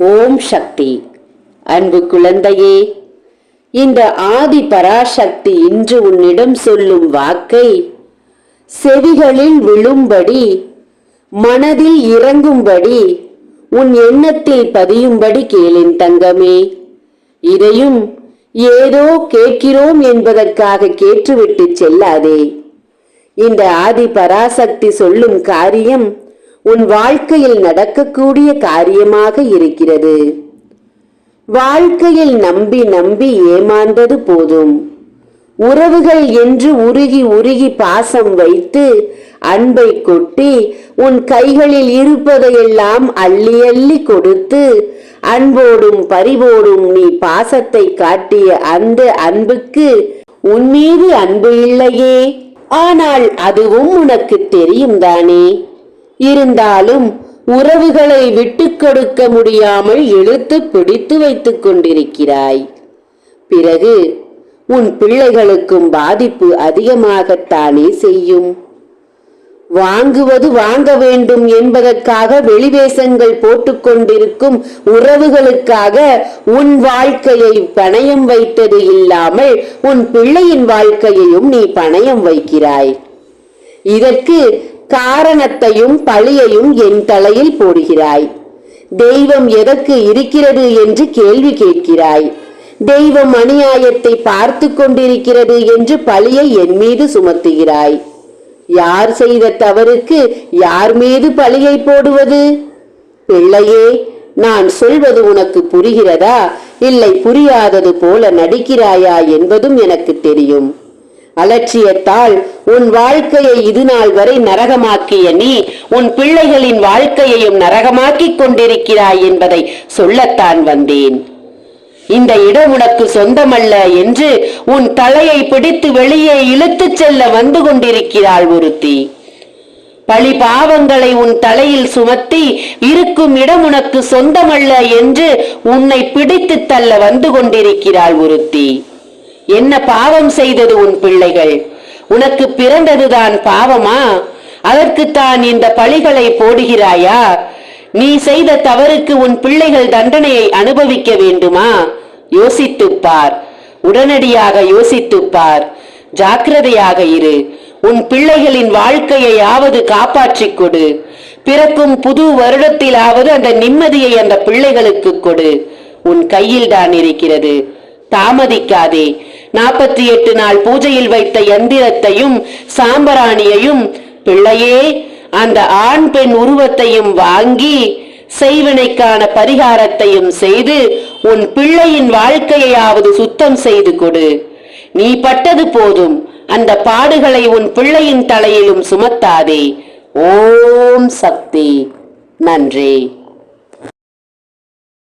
ஓம் சக்தி. அன்பு குழந்தையே இந்த ஆதி பராசக்தி இன்று உன்னிடம் சொல்லும் வாக்கை செவிகளில் விழும்படி மனதில் இறங்கும்படி உன் எண்ணத்தில் பதியும்படி கேளின் தங்கமே. இதையும் ஏதோ கேட்கிறோம் என்பதற்காக கேட்டுவிட்டு செல்லாதே. இந்த ஆதி பராசக்தி சொல்லும் காரியம் உன் வாழ்க்கையில் நடக்கக்கூடிய காரியமாக இருக்கிறது. வாழ்க்கையில் நம்பி நம்பி ஏமாந்தது போதும். உறவுகள் என்று உருகி உருகி பாசம் வைத்து அன்பை கொட்டி உன் கைகளில் இருப்பதையெல்லாம் அள்ளி அள்ளி கொடுத்து அன்போடும் பரிவோடும் நீ பாசத்தை காட்டிய அந்த அன்புக்கு உன் மீது அன்பு இல்லையே. ஆனால் அதுவும் உனக்கு தெரியும் தானே. இருந்தாலும் உறவுகளை விட்டுக் கொடுக்க முடியாமல் இழுத்து பிடித்து வைத்துக் கொண்டிருக்கிறாய். பிறகு உன் பிள்ளைகளுக்கும் பாதிப்பு அதிகமாகத்தானே செய்யும். வாங்குவது வாங்க வேண்டும் என்பதற்காக வெளிவேசங்கள் போட்டுக்கொண்டிருக்கும் உறவுகளுக்காக உன் வாழ்க்கையை பணயம் வைத்தது இல்லாமல் உன் பிள்ளையின் வாழ்க்கையையும் நீ பணயம் வைக்கிறாய். இதற்கு காரணத்தையும் பழியையும் என் தலையில் போடுகிறாய். தெய்வம் எதற்கு இருக்கிறது என்று கேள்வி கேட்கிறாய். தெய்வம் அநியாயத்தை பார்த்து கொண்டிருக்கிறது என்று பழியை என் மீது சுமத்துகிறாய். யார் செய்த தவறுக்கு யார் மீது பழியை போடுவது? பிள்ளையே நான் சொல்வது உனக்கு புரிகிறதா? இல்லை புரியாதது போல நடிக்கிறாயா என்பதும் எனக்கு தெரியும். அலட்சியத்தால் உன் வாழ்க்கையை இது நாள் வரை நரகமாக்கிய நீ உன் பிள்ளைகளின் வாழ்க்கையையும் நரகமாக்கிக் கொண்டிருக்கிறாய் என்பதை சொல்லத்தான் வந்தேன். இந்த இடம் உனக்கு சொந்தமல்ல என்று உன் தலையை பிடித்து வெளியே இழுத்துச் செல்ல வந்து கொண்டிருக்கிறாள் ஒருத்தி. பழி பாவங்களை உன் தலையில் சுமத்தி இருக்கும் இடம் உனக்கு சொந்தமல்ல என்று உன்னை பிடித்து தள்ள வந்து கொண்டிருக்கிறாள் ஒருத்தி. என்ன பாவம் செய்தது உன் பிள்ளைகள்? உனக்கு பிறந்ததுதான் பாவமா? அதற்குத்தான் இந்த பழிகளை போடுகிறாயா? நீ செய்த தவறுக்கு உன் பிள்ளைகள் தண்டனையை அனுபவிக்க வேண்டுமா? யோசித்துப்பார். உடனடியாக யோசித்துப்பார். ஜாக்கிரதையாக இரு. உன் பிள்ளைகளின் வாழ்க்கையையாவது காப்பாற்றிக் கொடு. பிறக்கும் புது வருடத்திலாவது அந்த நிம்மதியை அந்த பிள்ளைகளுக்கு கொடு. உன் கையில் தான் இருக்கிறது. தாமதிக்காதே. நாற்பத்தி எட்டு நாள் பூஜையில் வைத்த எந்திரத்தையும் சாம்பராணியையும் பிள்ளையே அந்த ஆண் பெண் உருவத்தையும் வாங்கி செய்வினைக்கான பரிகாரத்தையும் செய்து உன் பிள்ளையின் வாழ்க்கையாவது சுத்தம் செய்து கொடு. நீ பட்டது போதும் அந்த பாடுகளை உன் பிள்ளையின் தலையிலும் சுமத்தாதே. ஓம் சக்தி. நன்றி.